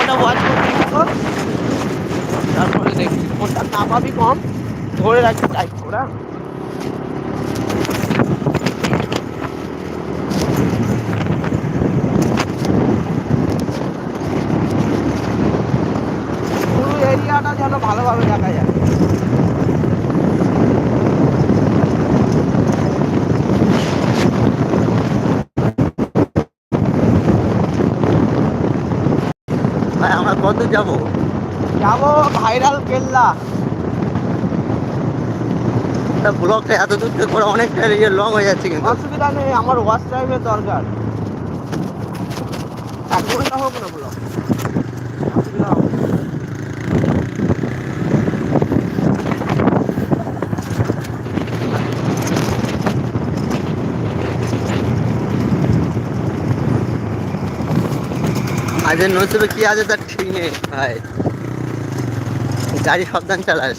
ভিডিওটা ওয়াচ থাকো তারপরে দেখছি কোনটা না কম, ধরে রাখবি টাইট করে? পুরো এরিয়াটা যেন ভালোভাবে দেখা যায় কত যাব? যাব ভাইরাল কেল্লা। তা ব্লগটা এত দূর থেকে করা অনেকটা ইয়ে লং হয়ে যাচ্ছে কিন্তু। অসুবিধা নেই আমার ওয়াচ টাইমের দরকার। এক ঘণ্টা হোক না ব্লগ অসুবিধা হবে না। আজ নসিবে কি আছে তার ঠিক নেই ভাই। গাড়ি সাবধান চালাস।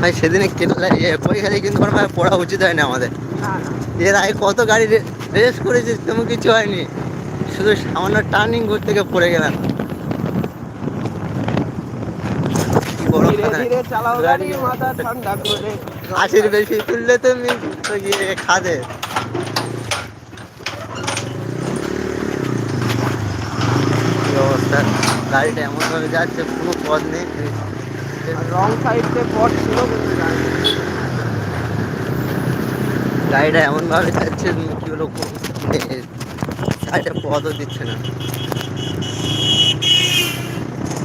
ভাই সেদিনে পরীক্ষা কিন্তু কোনো ভাই পড়া উচিত হয়নি আমাদের। এর আগে কত গাড়ি রেস করেছিস তেমন কিছু হয়নি। শুধু সামান্য টার্নিং করতে গিয়ে পড়ে গেলাম। কি গাড়ি গাড়ি- মাথা ঠান্ডা করে আশির বেশি তুললে তুমি তো গিয়ে খাদে অবস্থা? গাড়িটা এমন ভাবে যাচ্ছে কোনো পথ নেই। রং সাইডে পট ছিল কিন্তু গাড়িটা এমন ভাবে যাচ্ছে কি হলো গাড়িটা পথও দিচ্ছে না।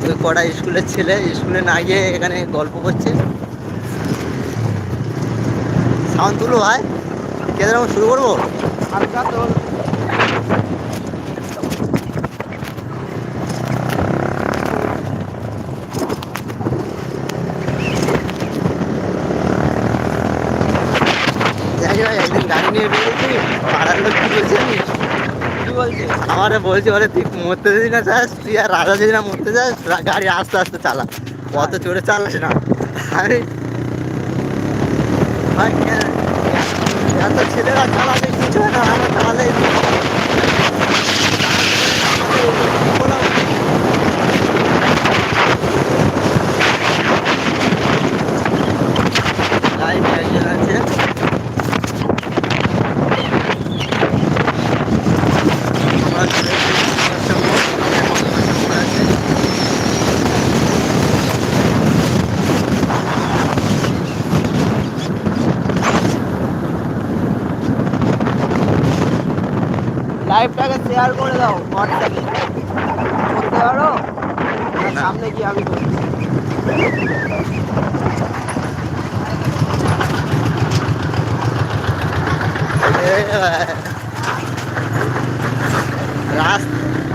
ওই কটা স্কুলের ছেলে? স্কুলে না গিয়ে এখানে গল্প করছে? সাউন্ড তুলো ভাই কেদার শুরু করব? হালকা তো জানি ভাই একদিন গাড়ি নিয়ে বেরিয়েছি, পাড়ার লোক কি বলছে জানিস? আমারে বলছে, বলে, তুই মরতে যদি না চাস তুই আর রাজা যদি না, মরতে চাস গাড়ি আস্তে আস্তে চালা অত চড়ে চালাস না। কে- এত ছেলেরা চালালে কিছু হয় না আমরা চালালে লাইভ একজন আছে আমরা চলে এসেছি একটা মোড়, একটা মোড় আছে। লাইভটাকে শেয়ার করে দাও হোয়াটসঅ্যাপে করতে পারো। সামনে কি আমি করি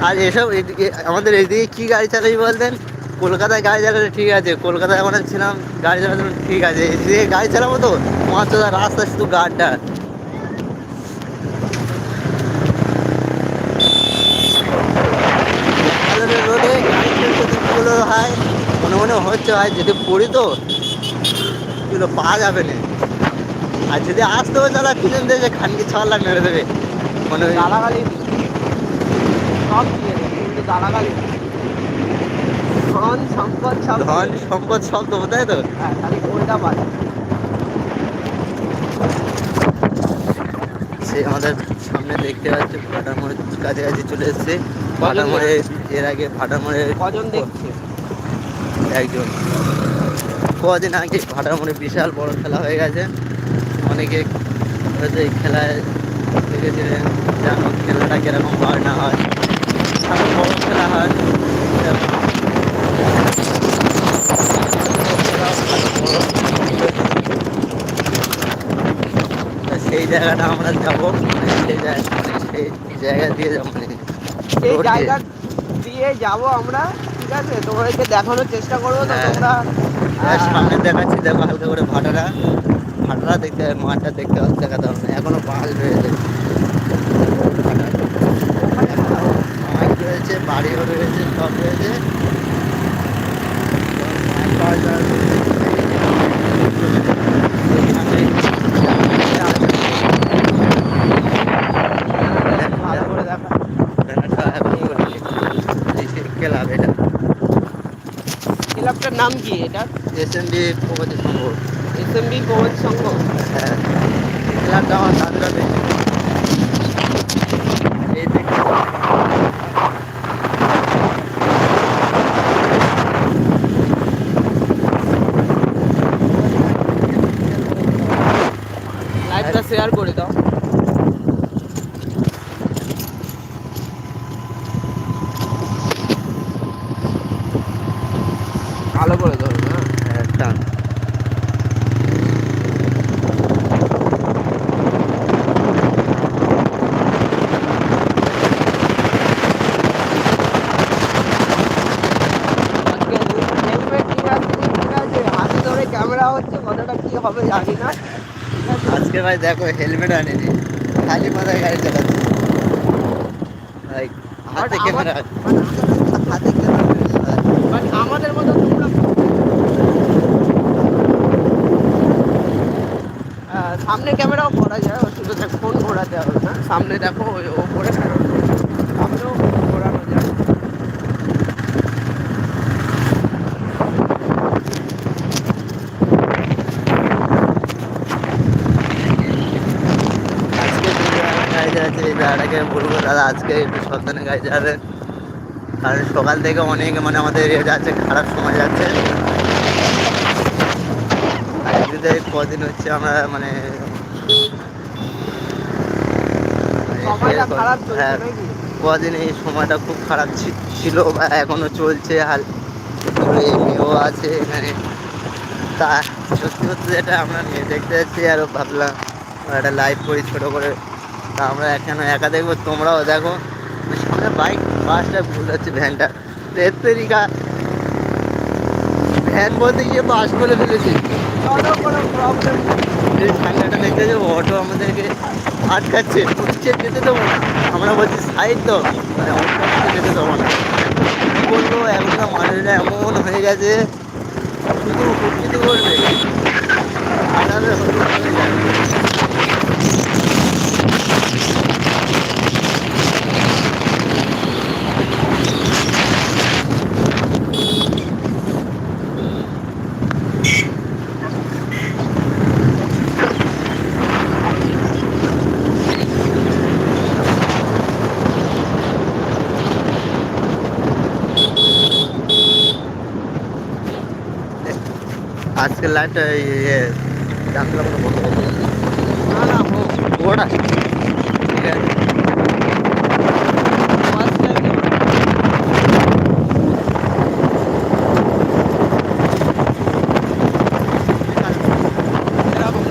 আর এসব এদিকে আমাদের এদিকে কি গাড়ি চালাবি বলতেন? কলকাতায় গাড়ি চালালে ঠিক আছে কলকাতায় আমরা ছিলাম গাড়ি চালাতে ঠিক আছে। এদিকে গাড়ি চালাবো তো? মাত্র রাস্তা শুধু গাড়টা আমাদের রোডে গাড়ি চলতে দিকগুলো হয় মনে মনে হচ্ছে ভাই যদি পড়ি তো এগুলো পাওয়া যাবে না। আর যদি আসতেও চালা পিছন দিয়ে খানকি ছাড়লা মেরে দেবে। মনে হয় গালাগালি সব গালাগালি ধন সম্পদ সব ধন সম্পদ সব দেবো তাই তো? হ্যাঁ খালি কোনটা সে আমাদের সামনে দেখতে পাচ্ছি কাছাকাছি চলে এসছে। ফাটা কজন এর আগে ফাটা মোড়ে কজন দেখছে? একজন। কদিন আগে ফাটা মোড়ে বিশাল বড় খেলা হয়ে গেছে। অনেকে হয়তো এই খেলায় দেখেছিলেন জানো খেলাটা কীরকম হয় না হয়। আরও বড় খেলা হয়। সেই জায়গাটা আমরা যাব। মানে সেই জায়গা সেই জায়গা দিয়ে যাব। মানে সেই জায়গা দিয়ে যাব আমরা। ঠিক আছে? তোমাদেরকে দেখানোর চেষ্টা করব তো হ্যাঁ। তোমরা সামনে দেখাচ্ছি দেখো হালকা করে ভাটারা ভাটারা দেখতে মাঠটা দেখতে দেখাতে হবে না। এখনও পাহাড় রয়েছে। মাঠ রয়েছে বাড়িও রয়েছে সব রয়েছে মাঠ পাওয়া যায় এখানে ক্লাবটার নাম কি এটা S M B Pragati Sangha S M B Pragati Sangha হ্যাঁ খেলাটা আমার দাদুরা বেশি এই দেখতে লাইভটা শেয়ার করে দাও ভালো করে ধরো না হ্যাঁ, টান আজকে হেলমেট ঠিক আছে ঠিক আছে হাতে ধরে ক্যামেরা হচ্ছে কথাটা কি হবে জানি না। আজকে ভাই দেখো হেলমেট আনেনি। খালি মাথায় গাড়ি চালাচ্ছে। ভাই হাতে But ক্যামেরা but হাতে ক্যামেরা আমাদের মতো তোমরা সামনে ক্যামেরাও করা যায় শুধু ফোন ঘোরাতে হবে না। সামনে দেখো ওপরে সামনেও ঘোরানো যায় আজকে যে দাদা গাড়ি যাচ্ছে এই বলব দাদা আজকে একটু সাবধানে গাড়ি যাবেন কারণ সকাল থেকে অনেক মানে আমাদের এ যাচ্ছে খারাপ সময় যাচ্ছে। আজকে কদিন হচ্ছে আমরা মানে খারাপ চলছে হ্যাঁ, কদিন এই সময়টা খুব খারাপ ছিল বা এখনও চলছে হাল এমনিও আছে এখানে। তা সত্যি সত্যি যেটা আমরা নিয়ে দেখতে যাচ্ছি আর ভাবলাম একটা লাইভ করি ছোটো করে। তা আমরা এখানে একা দেখব তোমরাও দেখো। সামনে বাইক বাসটা ভুল হচ্ছে ভ্যানটা। তেরিকা ভ্যান বলতে গিয়ে বাস বলে ফেলেছি। এই ঠান্ডাটা দেখতে যে অটো আমাদেরকে আটকাচ্ছে। হচ্ছে যেতে দেবো না। আমরা বলছি সাইড তো। মানে অটো যেতে দেবো না। কি বলব এখনকার মানুষরা এমন হয়ে গেছে। শুধু উত্তেজিত করবে হতে হয়ে যাবে। আজকের লাইটটা ইয়ে জানতে পারব না। না ওটা ঠিক আছে ফার্স্ট টাইম এরকম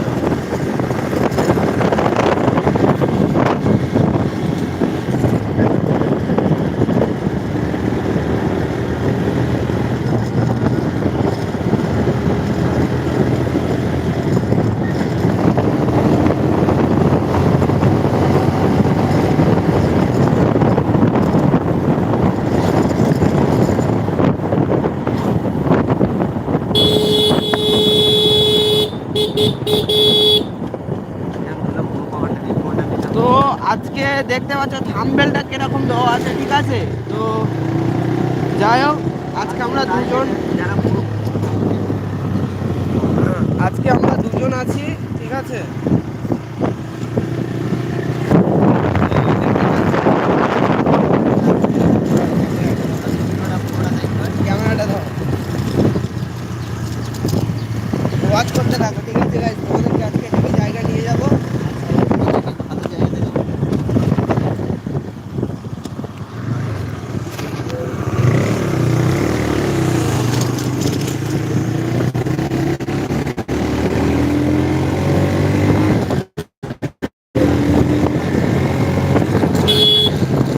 তো আজকে দেখতে পাচ্ছ, থাম্বেলটা কীরকম দেওয়া আছে, ঠিক আছে? তো যাই হোক, আজকে আমরা দুজন আজকে আমরা দুজন আছি, ঠিক আছে?